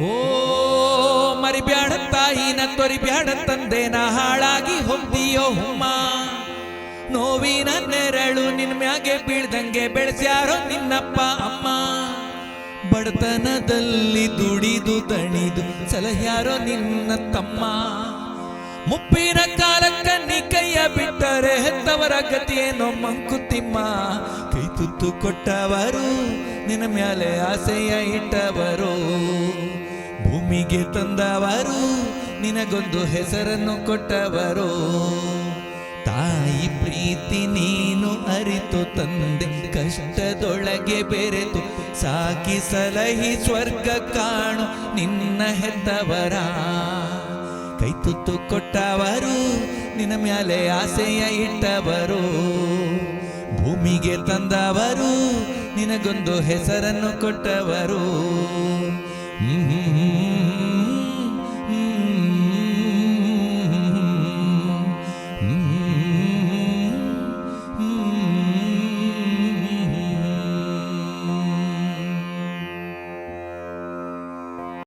ಓ ಮರಿಬ್ಯಾಡ ತಾಯಿನ ತೊರಿಬ್ಯಾಡ ತಂದೆನ ಹಾಳಾಗಿ ಹೊಂದಿಯೋ ಹುಮ್ಮ. ನೋವಿನ ನೆರಳು ನಿನ್ ಮ್ಯಾಗೆ ಬೀಳ್ದಂಗೆ ಬೆಳೆಸ್ಯಾರೋ ನಿನ್ನಪ್ಪ ಅಮ್ಮ. ಬಡತನದಲ್ಲಿ ದುಡಿದು ದಣಿದು ಸಲಹ್ಯಾರೋ ನಿನ್ನ ತಮ್ಮ. ಮುಪ್ಪಿನ ಕಾಲಕ್ಕ ನೀ ಕೈಯ ಬಿಟ್ಟರೆ ಹೆತ್ತವರ ಗತಿಯೇನೋ ಮಂಕುತಿಮ್ಮ. ಕೈ ತುತ್ತು ಕೊಟ್ಟವರು, ನಿನ್ನ ಮ್ಯಾಲೆ ಆಸೆಯ ಇಟ್ಟವರು. ಭೂಮಿಗೆ ತಂದವರು, ನಿನಗೊಂದು ಹೆಸರನ್ನು ಕೊಟ್ಟವರು. ತಾಯಿ ಪ್ರೀತಿ ನೀನು ಅರಿತು ತಂದೆ, ಕಷ್ಟದೊಳಗೆ ಬೆರೆತು ಸಾಕಿ ಸಲಹಿ ಸ್ವರ್ಗ ಕಾಣು ನಿನ್ನ ಹೆತ್ತವರ. ಕೈ ತುತ್ತು ಕೊಟ್ಟವರು, ನಿನ್ನ ಮ್ಯಾಲೆ ಆಸೆಯ ಇಟ್ಟವರು. ಭೂಮಿಗೆ ತಂದವರು, ನಿನಗೊಂದು ಹೆಸರನ್ನು ಕೊಟ್ಟವರು.